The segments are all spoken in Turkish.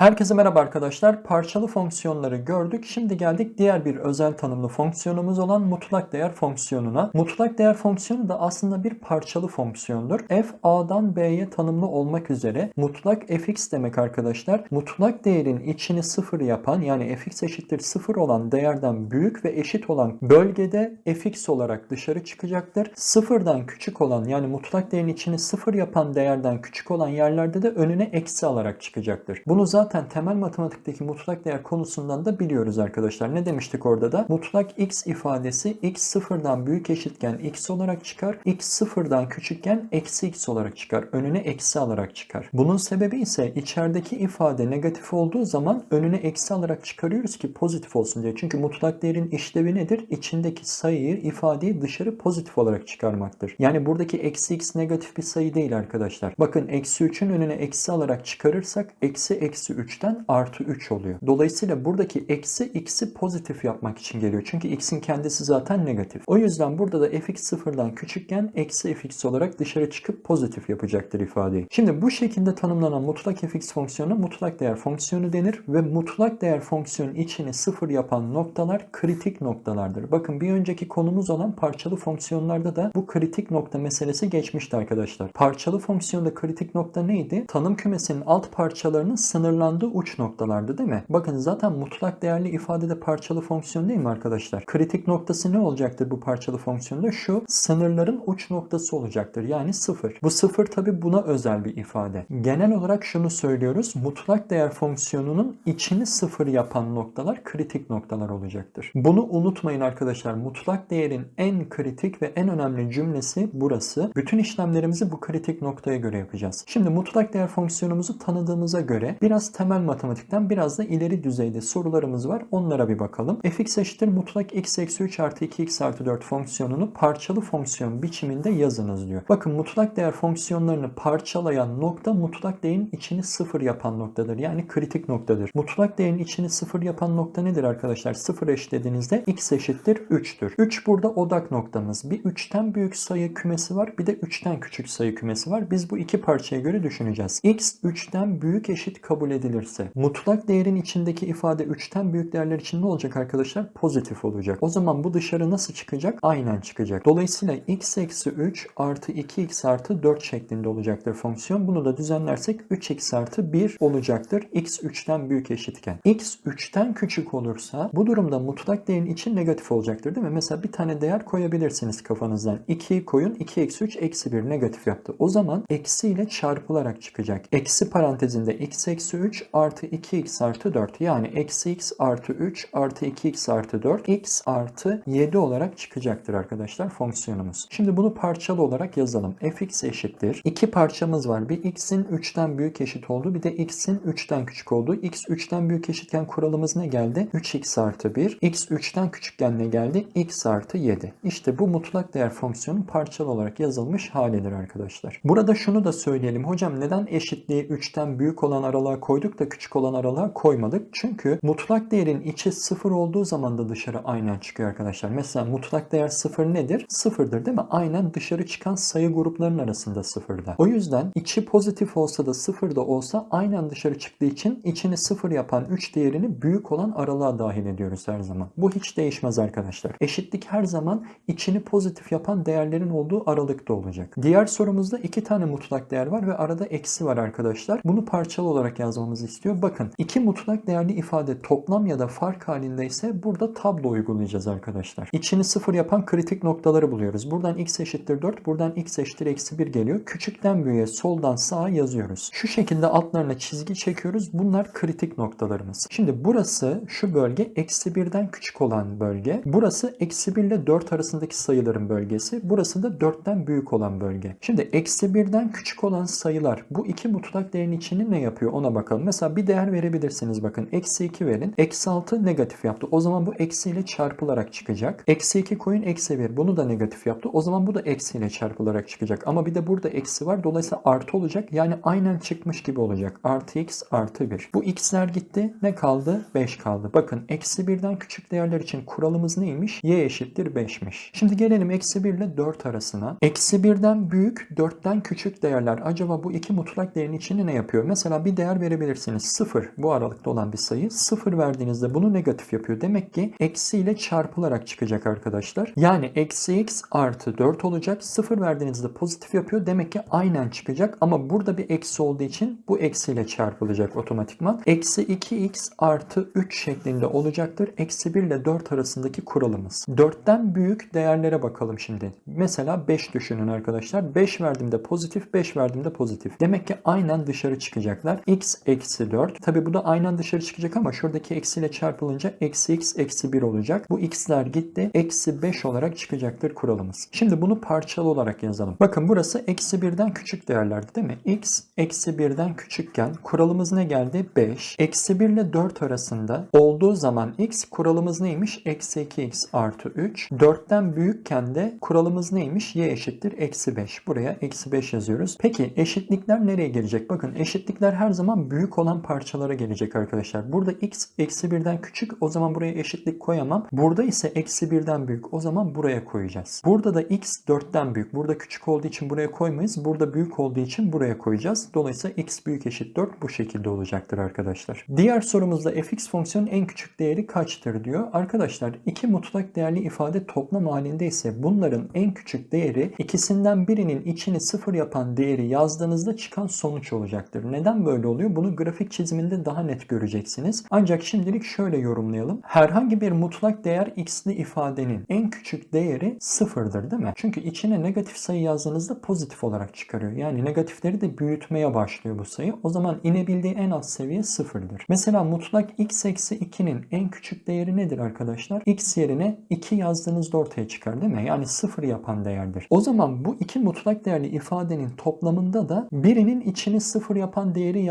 Herkese merhaba arkadaşlar. Parçalı fonksiyonları gördük. Şimdi geldik diğer bir özel tanımlı fonksiyonumuz olan mutlak değer fonksiyonuna. Mutlak değer fonksiyonu da aslında bir parçalı fonksiyondur. f a'dan b'ye tanımlı olmak üzere mutlak fx demek arkadaşlar. Mutlak değerin içini sıfır yapan yani fx eşittir sıfır olan değerden büyük ve eşit olan bölgede fx olarak dışarı çıkacaktır. Sıfırdan küçük olan yani mutlak değerin içini sıfır yapan değerden küçük olan yerlerde de önüne eksi alarak çıkacaktır. Bunu zaten temel matematikteki mutlak değer konusundan da biliyoruz arkadaşlar. Ne demiştik orada da? Mutlak x ifadesi x sıfırdan büyük eşitken x olarak çıkar. x sıfırdan küçükken eksi x olarak çıkar. Önüne eksi alarak çıkar. Bunun sebebi ise içerideki ifade negatif olduğu zaman önüne eksi alarak çıkarıyoruz ki pozitif olsun diye. Çünkü mutlak değerin işlevi nedir? İçindeki sayıyı, ifadeyi dışarı pozitif olarak çıkarmaktır. Yani buradaki eksi x negatif bir sayı değil arkadaşlar. Bakın eksi 3'ün önüne eksi alarak çıkarırsak eksi eksi 3'ten artı 3 oluyor. Dolayısıyla buradaki eksi x'i pozitif yapmak için geliyor. Çünkü x'in kendisi zaten negatif. O yüzden burada da fx sıfırdan küçükken eksi fx olarak dışarı çıkıp pozitif yapacaktır ifadeyi. Şimdi bu şekilde tanımlanan mutlak fx fonksiyonu mutlak değer fonksiyonu denir ve mutlak değer fonksiyonun içini sıfır yapan noktalar kritik noktalardır. Bakın bir önceki konumuz olan parçalı fonksiyonlarda da bu kritik nokta meselesi geçmişti arkadaşlar. Parçalı fonksiyonda kritik nokta neydi? Tanım kümesinin alt parçalarının sınırlandığı uç noktalardı değil mi? Bakın zaten mutlak değerli ifadede parçalı fonksiyon değil mi arkadaşlar? Kritik noktası ne olacaktır bu parçalı fonksiyonda? Şu sınırların uç noktası olacaktır. Yani sıfır. Bu sıfır tabi buna özel bir ifade. Genel olarak şunu söylüyoruz. Mutlak değer fonksiyonunun içini sıfır yapan noktalar kritik noktalar olacaktır. Bunu unutmayın arkadaşlar. Mutlak değerin en kritik ve en önemli cümlesi burası. Bütün işlemlerimizi bu kritik noktaya göre yapacağız. Şimdi mutlak değer fonksiyonumuzu tanıdığımıza göre biraz temel matematikten biraz da ileri düzeyde sorularımız var. Onlara bir bakalım. fx eşittir mutlak x eksi 3 artı 2x artı 4 fonksiyonunu parçalı fonksiyon biçiminde yazınız diyor. Bakın mutlak değer fonksiyonlarını parçalayan nokta mutlak değerin içini sıfır yapan noktadır. Yani kritik noktadır. Mutlak değerin içini sıfır yapan nokta nedir arkadaşlar? Sıfır eşitlediğinizde x eşittir 3'tür. 3 burada odak noktamız. Bir 3'ten büyük sayı kümesi var. Bir de 3'ten küçük sayı kümesi var. Biz bu iki parçaya göre düşüneceğiz. x 3'ten büyük eşit kabul edilirse mutlak değerin içindeki ifade 3'ten büyük değerler için ne olacak arkadaşlar? Pozitif olacak. O zaman bu dışarı nasıl çıkacak? Aynen çıkacak. Dolayısıyla x eksi 3 artı 2x artı 4 şeklinde olacaktır fonksiyon. Bunu da düzenlersek 3x artı 1 olacaktır. x 3'ten büyük eşitken. x 3'ten küçük olursa bu durumda mutlak değerin için negatif olacaktır değil mi? Mesela bir tane değer koyabilirsiniz kafanızdan. 2'yi koyun. 2 eksi 3 eksi 1 negatif yaptı. O zaman eksi ile çarpılarak çıkacak. Eksi parantezinde x eksi 3 artı 2x artı 4 yani eksi x artı 3 artı 2x artı 4 x artı 7 olarak çıkacaktır arkadaşlar fonksiyonumuz. Şimdi bunu parçalı olarak yazalım. fx eşittir. İki parçamız var. Bir x'in 3'ten büyük eşit olduğu bir de x'in 3'ten küçük olduğu. x 3'ten büyük eşitken kuralımız ne geldi? 3x artı 1. x 3'ten küçükken ne geldi? x artı 7. İşte bu mutlak değer fonksiyonun parçalı olarak yazılmış halidir arkadaşlar. Burada şunu da söyleyelim. Hocam neden eşitliği 3'ten büyük olan aralığa koyduk da küçük olan aralığa koymadık? Çünkü mutlak değerin içi sıfır olduğu zaman da dışarı aynen çıkıyor arkadaşlar. Mesela mutlak değer sıfır nedir? Sıfırdır değil mi? Aynen dışarı çıkan sayı gruplarının arasında sıfırda. O yüzden içi pozitif olsa da sıfır da olsa aynen dışarı çıktığı için içini sıfır yapan 3 değerini büyük olan aralığa dahil ediyoruz her zaman. Bu hiç değişmez arkadaşlar. Eşitlik her zaman içini pozitif yapan değerlerin olduğu aralıkta olacak. Diğer sorumuzda iki tane mutlak değer var ve arada eksi var arkadaşlar. Bunu parçalı olarak yazmamızı istiyor. Bakın iki mutlak değerli ifade toplam ya da fark halindeyse burada tablo uygulayacağız arkadaşlar. İçini sıfır yapan kritik noktaları buluyoruz. Buradan x eşittir 4, buradan x eşittir eksi 1 geliyor. Küçükten büyüğe soldan sağa yazıyoruz. Şu şekilde altlarına çizgi çekiyoruz. Bunlar kritik noktalarımız. Şimdi burası şu bölge eksi 1'den küçük olan bölge. Burası eksi 1 ile 4 arasındaki sayıların bölgesi. Burası da 4'ten büyük olan bölge. Şimdi eksi 1'den küçük olan sayılar bu iki mutlak değerin içini ne yapıyor ona bakalım. Mesela bir değer verebilirsiniz bakın. Eksi 2 verin. Eksi 6 negatif yaptı. O zaman bu eksiyle çarpılarak çıkacak. Eksi 2 koyun eksi 1. Bunu da negatif yaptı. O zaman bu da eksiyle çarpılarak çıkacak. Ama bir de burada eksi var. Dolayısıyla artı olacak. Yani aynen çıkmış gibi olacak. Artı x artı 1. Bu x'ler gitti. Ne kaldı? 5 kaldı. Bakın eksi 1'den küçük değerler için kuralımız neymiş? y eşittir 5'miş. Şimdi gelelim eksi 1 ile 4 arasına. Eksi 1'den büyük 4'ten küçük değerler. Acaba bu iki mutlak değerin içini ne yapıyor? Mesela bir değer verebilirsiniz bakabilirsiniz. 0 bu aralıkta olan bir sayı. 0 verdiğinizde bunu negatif yapıyor. Demek ki eksi ile çarpılarak çıkacak arkadaşlar. Yani eksi x artı 4 olacak. 0 verdiğinizde pozitif yapıyor. Demek ki aynen çıkacak. Ama burada bir eksi olduğu için bu eksiyle çarpılacak otomatikman. Eksi 2x artı 3 şeklinde olacaktır. Eksi 1 ile 4 arasındaki kuralımız. 4'ten büyük değerlere bakalım şimdi. Mesela 5 düşünün arkadaşlar. 5 verdiğimde pozitif, 5 verdiğimde pozitif. Demek ki aynen dışarı çıkacaklar. x eksi 4. Tabi bu da aynen dışarı çıkacak ama şuradaki eksiyle çarpılınca eksi x eksi 1 olacak. Bu x'ler gitti. Eksi 5 olarak çıkacaktır kuralımız. Şimdi bunu parçalı olarak yazalım. Bakın burası eksi 1'den küçük değerlerdi değil mi? x eksi 1'den küçükken kuralımız ne geldi? 5. Eksi 1 ile 4 arasında olduğu zaman x kuralımız neymiş? Eksi 2x artı 3. 4'ten büyükken de kuralımız neymiş? y eşittir eksi 5. Buraya eksi 5 yazıyoruz. Peki eşitlikler nereye gelecek? Bakın eşitlikler her zaman büyük olan parçalara gelecek arkadaşlar. Burada x eksi 1'den küçük o zaman buraya eşitlik koyamam. Burada ise eksi 1'den büyük o zaman buraya koyacağız. Burada da x 4'ten büyük. Burada küçük olduğu için buraya koymayız. Burada büyük olduğu için buraya koyacağız. Dolayısıyla x büyük eşit 4 bu şekilde olacaktır arkadaşlar. Diğer sorumuzda fx fonksiyonun en küçük değeri kaçtır diyor. Arkadaşlar iki mutlak değerli ifade toplam halinde ise bunların en küçük değeri ikisinden birinin içini sıfır yapan değeri yazdığınızda çıkan sonuç olacaktır. Neden böyle oluyor? Bunu grafik çiziminde daha net göreceksiniz. Ancak şimdilik şöyle yorumlayalım. Herhangi bir mutlak değer x'li ifadenin en küçük değeri sıfırdır değil mi? Çünkü içine negatif sayı yazdığınızda pozitif olarak çıkarıyor. Yani negatifleri de büyütmeye başlıyor bu sayı. O zaman inebildiği en az seviye sıfırdır. Mesela mutlak x eksi 2'nin en küçük değeri nedir arkadaşlar? x yerine 2 yazdığınızda ortaya çıkar değil mi? Yani sıfır yapan değerdir. O zaman bu iki mutlak değerli ifadenin toplamında da birinin içini sıfır yapan değeri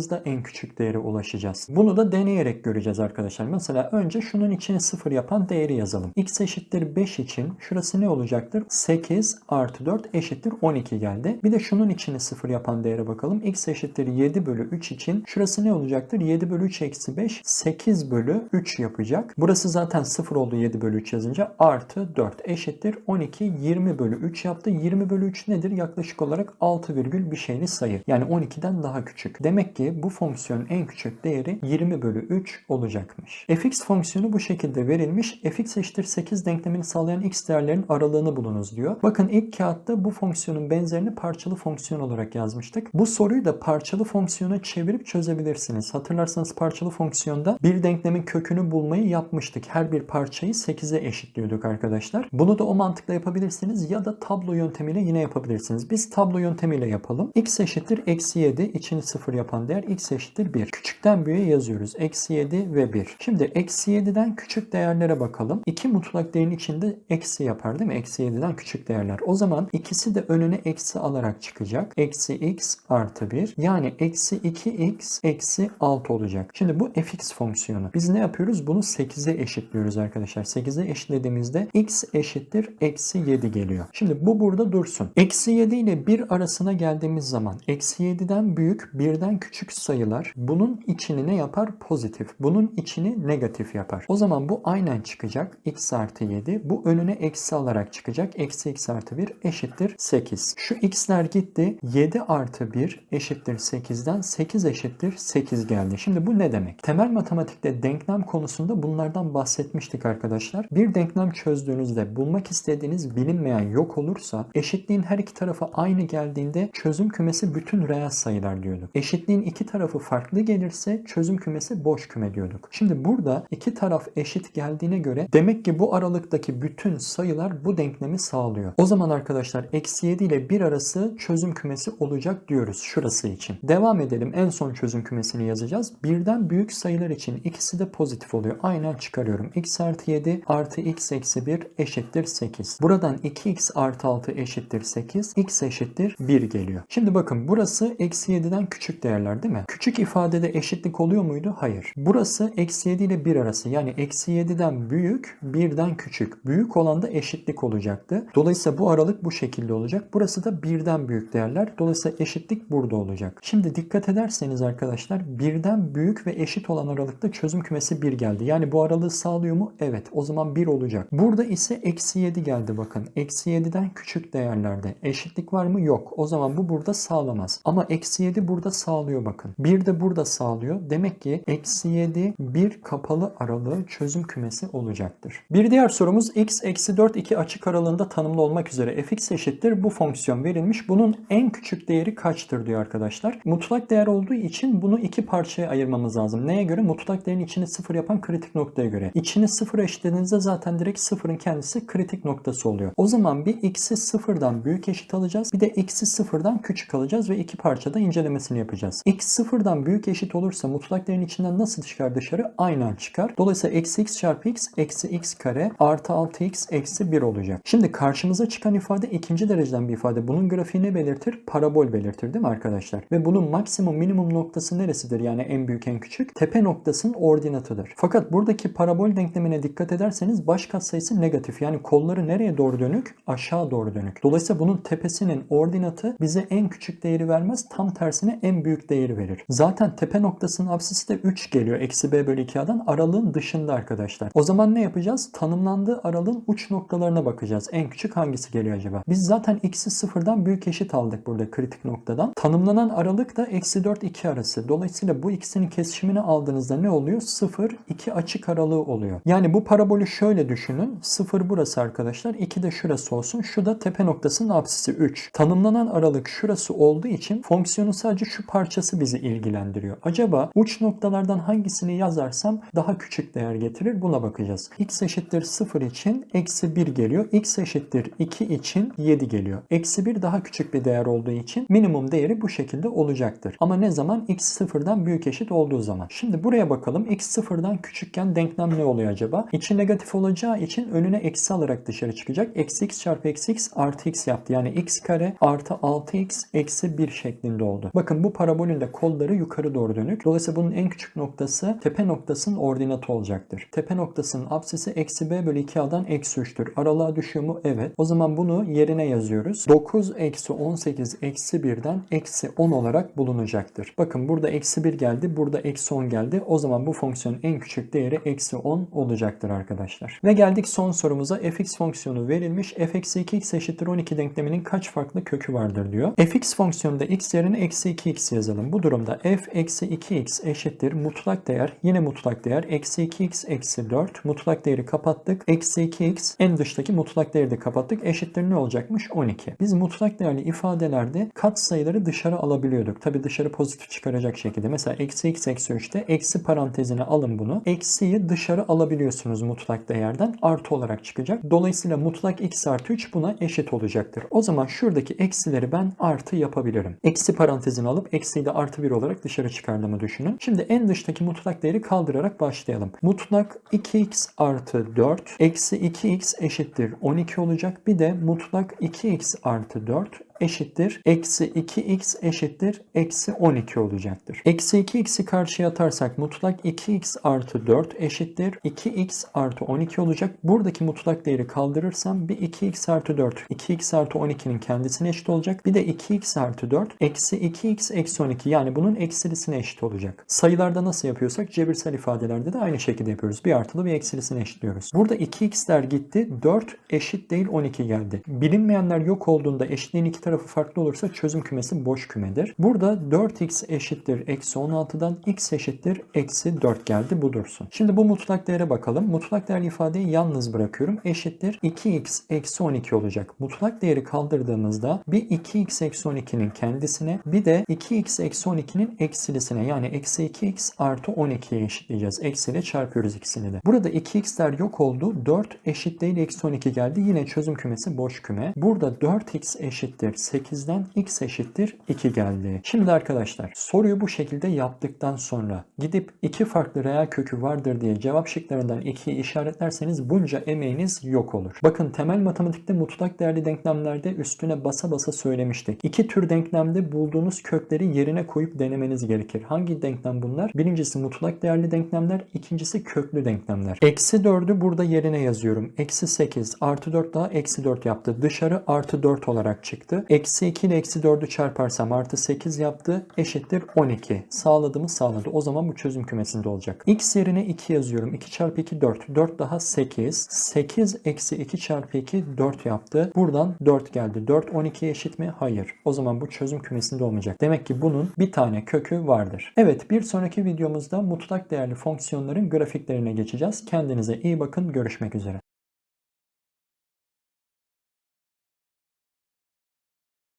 yazdığımızda en küçük değere ulaşacağız. Bunu da deneyerek göreceğiz arkadaşlar. Mesela önce şunun içini sıfır yapan değeri yazalım. x eşittir 5 için şurası ne olacaktır? 8 artı 4 eşittir 12 geldi. Bir de şunun içini sıfır yapan değere bakalım. x eşittir 7 bölü 3 için şurası ne olacaktır? 7 bölü 3 eksi 5 8 bölü 3 yapacak. Burası zaten 0 oldu 7 bölü 3 yazınca artı 4 eşittir 12 20 bölü 3 yaptı. 20 bölü 3 nedir? Yaklaşık olarak 6 virgül bir şeyli sayı. Yani 12'den daha küçük. Demek ki bu fonksiyonun en küçük değeri 20 bölü 3 olacakmış. fx fonksiyonu bu şekilde verilmiş. fx eşittir 8 denklemini sağlayan x değerlerin aralığını bulunuz diyor. Bakın ilk kağıtta bu fonksiyonun benzerini parçalı fonksiyon olarak yazmıştık. Bu soruyu da parçalı fonksiyona çevirip çözebilirsiniz. Hatırlarsanız parçalı fonksiyonda bir denklemin kökünü bulmayı yapmıştık. Her bir parçayı 8'e eşitliyorduk arkadaşlar. Bunu da o mantıkla yapabilirsiniz ya da tablo yöntemiyle yine yapabilirsiniz. Biz tablo yöntemiyle yapalım. x eşittir eksi 7 içini 0 yapan değer x eşittir 1. Küçükten büyüğe yazıyoruz. Eksi 7 ve 1. Şimdi eksi 7'den küçük değerlere bakalım. İki mutlak değerin içinde eksi yapar değil mi? Eksi 7'den küçük değerler. O zaman ikisi de önüne eksi alarak çıkacak. Eksi x artı 1. Yani eksi 2x eksi 6 olacak. Şimdi bu fx fonksiyonu. Biz ne yapıyoruz? Bunu 8'e eşitliyoruz arkadaşlar. 8'e eşitlediğimizde x eşittir eksi 7 geliyor. Şimdi bu burada dursun. Eksi 7 ile 1 arasına geldiğimiz zaman eksi 7'den büyük 1'den küçük sayılar bunun içini ne yapar? Pozitif. Bunun içini negatif yapar. O zaman bu aynen çıkacak. x artı 7. Bu önüne eksi alarak çıkacak. Eksi x artı 1 eşittir 8. Şu x'ler gitti. 7 artı 1 eşittir 8'den 8 eşittir 8 geldi. Şimdi bu ne demek? Temel matematikte denklem konusunda bunlardan bahsetmiştik arkadaşlar. Bir denklem çözdüğünüzde bulmak istediğiniz bilinmeyen yok olursa eşitliğin her iki tarafı aynı geldiğinde çözüm kümesi bütün reel sayılar diyorduk. Eşitliğin iki tarafı farklı gelirse çözüm kümesi boş küme diyorduk. Şimdi burada iki taraf eşit geldiğine göre demek ki bu aralıktaki bütün sayılar bu denklemi sağlıyor. O zaman arkadaşlar eksi 7 ile 1 arası çözüm kümesi olacak diyoruz şurası için. Devam edelim. En son çözüm kümesini yazacağız. Birden büyük sayılar için ikisi de pozitif oluyor. Aynen çıkarıyorum. x artı 7 artı x eksi 1 eşittir 8. Buradan 2x artı 6 eşittir 8. x eşittir 1 geliyor. Şimdi bakın burası eksi 7'den küçük değerler değil mi? Küçük ifadede eşitlik oluyor muydu? Hayır. Burası eksi 7 ile 1 arası. Yani eksi 7'den büyük 1'den küçük. Büyük olan da eşitlik olacaktı. Dolayısıyla bu aralık bu şekilde olacak. Burası da 1'den büyük değerler. Dolayısıyla eşitlik burada olacak. Şimdi dikkat ederseniz arkadaşlar birden büyük ve eşit olan aralıkta çözüm kümesi 1 geldi. Yani bu aralığı sağlıyor mu? Evet. O zaman 1 olacak. Burada ise eksi 7 geldi bakın. Eksi 7'den küçük değerlerde. Eşitlik var mı? Yok. O zaman bu burada sağlamaz. Ama eksi 7 burada sağlıyor bakın. 1 de burada sağlıyor. Demek ki eksi 7 bir kapalı aralığı çözüm kümesi olacaktır. Bir diğer sorumuz x eksi 4 iki açık aralığında tanımlı olmak üzere fx eşittir. Bu fonksiyon verilmiş. Bunun en küçük değeri kaçtır diyor arkadaşlar. Mutlak değer olduğu için bunu iki parçaya ayırmamız lazım. Neye göre? Mutlak değerin içini sıfır yapan kritik noktaya göre. İçini sıfır eşitlediğinizde zaten direkt sıfırın kendisi kritik noktası oluyor. O zaman bir x'i sıfırdan büyük eşit alacağız. Bir de x'i sıfırdan küçük alacağız ve iki parçada incelemesini yapacağız. Sıfırdan büyük eşit olursa mutlak değerin içinden nasıl çıkar dışarı? Aynen çıkar. Dolayısıyla eksi x çarpı x eksi x kare artı 6x eksi 1 olacak. Şimdi karşımıza çıkan ifade ikinci dereceden bir ifade. Bunun grafiği ne belirtir? Parabol belirtir değil mi arkadaşlar? Ve bunun maksimum minimum noktası neresidir? Yani en büyük en küçük. Tepe noktasının ordinatıdır. Fakat buradaki parabol denklemine dikkat ederseniz baş katsayısı negatif. Yani kolları nereye doğru dönük? Aşağı doğru dönük. Dolayısıyla bunun tepesinin ordinatı bize en küçük değeri vermez. Tam tersine en büyük değeri verir. Zaten tepe noktasının apsisi de 3 geliyor. Eksi b bölü 2a'dan aralığın dışında arkadaşlar. O zaman ne yapacağız? Tanımlandığı aralığın uç noktalarına bakacağız. En küçük hangisi geliyor acaba? Biz zaten x'i sıfırdan büyük eşit aldık burada kritik noktadan. Tanımlanan aralık da eksi 4 2 arası. Dolayısıyla bu ikisinin kesişimini aldığınızda ne oluyor? 0 2 açık aralığı oluyor. Yani bu parabolü şöyle düşünün. 0 burası arkadaşlar. 2 de şurası olsun. Şu da tepe noktasının apsisi 3. Tanımlanan aralık şurası olduğu için fonksiyonun sadece şu parçası bizi ilgilendiriyor. Acaba uç noktalardan hangisini yazarsam daha küçük değer getirir? Buna bakacağız. x eşittir 0 için eksi 1 geliyor. x eşittir 2 için 7 geliyor. Eksi 1 daha küçük bir değer olduğu için minimum değeri bu şekilde olacaktır. Ama ne zaman? x sıfırdan büyük eşit olduğu zaman. Şimdi buraya bakalım. x sıfırdan küçükken denklem ne oluyor acaba? İçi negatif olacağı için önüne eksi alarak dışarı çıkacak. Eksi x çarpı eksi x artı x yaptı. Yani x kare artı 6x eksi 1 şeklinde oldu. Bakın bu parabolün de kolları yukarı doğru dönük. Dolayısıyla bunun en küçük noktası tepe noktasının ordinatı olacaktır. Tepe noktasının apsisi eksi b bölü 2a'dan eksi 3'tür. Aralığa düşüyor mu? Evet. O zaman bunu yerine yazıyoruz. 9 eksi 18 eksi 1'den eksi 10 olarak bulunacaktır. Bakın burada eksi 1 geldi. Burada eksi 10 geldi. O zaman bu fonksiyonun en küçük değeri eksi 10 olacaktır arkadaşlar. Ve geldik son sorumuza. fx fonksiyonu verilmiş. f eksi 2x eşittir 12 denkleminin kaç farklı kökü vardır diyor. fx fonksiyonunda x yerine eksi 2x yazalım. Bu durumda f eksi 2x eşittir mutlak değer. Yine mutlak değer. Eksi 2x eksi 4. Mutlak değeri kapattık. Eksi 2x en dıştaki mutlak değeri de kapattık. Eşittir ne olacakmış? 12. Biz mutlak değerli ifadelerde kat sayıları dışarı alabiliyorduk. Tabi dışarı pozitif çıkaracak şekilde. Mesela eksi x eksi 3'te eksi parantezine alın bunu. Eksiyi dışarı alabiliyorsunuz mutlak değerden. Artı olarak çıkacak. Dolayısıyla mutlak x artı 3 buna eşit olacaktır. O zaman şuradaki eksileri ben artı yapabilirim. Eksi parantezini alıp eksiyi de artı 1 olarak dışarı çıkardığımı düşünün. Şimdi en dıştaki mutlak değeri kaldırarak başlayalım. Mutlak 2x artı 4 eksi 2x eşittir 12 olacak. Bir de mutlak 2x artı 4 eşittir. Eksi 2x eşittir. Eksi 12 olacaktır. Eksi 2x'i karşıya atarsak mutlak 2x artı 4 eşittir. 2x artı 12 olacak. Buradaki mutlak değeri kaldırırsam bir 2x artı 4. 2x artı 12'nin kendisine eşit olacak. Bir de 2x artı 4 eksi 2x eksi 12 yani bunun eksilisine eşit olacak. Sayılarda nasıl yapıyorsak cebirsel ifadelerde de aynı şekilde yapıyoruz. Bir artılı bir eksilisine eşitliyoruz. Burada 2x'ler gitti. 4 eşit değil 12 geldi. Bilinmeyenler yok olduğunda eşitliğin iki farklı olursa çözüm kümesi boş kümedir. Burada 4x eşittir eksi 16'dan x eşittir eksi 4 geldi bu dursun. Şimdi bu mutlak değere bakalım. Mutlak değerli ifadeyi yalnız bırakıyorum. Eşittir 2x eksi 12 olacak. Mutlak değeri kaldırdığımızda bir 2x eksi 12'nin kendisine bir de 2x eksi 12'nin eksilisine yani eksi 2x artı 12'ye eşitleyeceğiz. Eksiyle çarpıyoruz ikisini de. Burada 2x'ler yok oldu. 4 eşit değil eksi 12 geldi. Yine çözüm kümesi boş küme. Burada 4x eşittir 8'den x eşittir 2 geldi. Şimdi arkadaşlar soruyu bu şekilde yaptıktan sonra gidip iki farklı reel kökü vardır diye cevap şıklarından 2'yi işaretlerseniz bunca emeğiniz yok olur. Bakın temel matematikte mutlak değerli denklemlerde üstüne basa basa söylemiştik. İki tür denklemde bulduğunuz kökleri yerine koyup denemeniz gerekir. Hangi denklem bunlar? Birincisi mutlak değerli denklemler, ikincisi köklü denklemler. Eksi 4'ü burada yerine yazıyorum. Eksi 8 artı 4 daha eksi 4 yaptı. Dışarı artı 4 olarak çıktı. Eksi 2 ile eksi 4'ü çarparsam artı 8 yaptı. Eşittir 12. Sağladı mı sağladı. O zaman bu çözüm kümesinde olacak. X yerine 2 yazıyorum. 2 çarpı 2 4. 4 daha 8. 8 eksi 2 çarpı 2 4 yaptı. Buradan 4 geldi. 4 12 eşit mi? Hayır. O zaman bu çözüm kümesinde olmayacak. Demek ki bunun bir tane kökü vardır. Evet bir sonraki videomuzda mutlak değerli fonksiyonların grafiklerine geçeceğiz. Kendinize iyi bakın. Görüşmek üzere.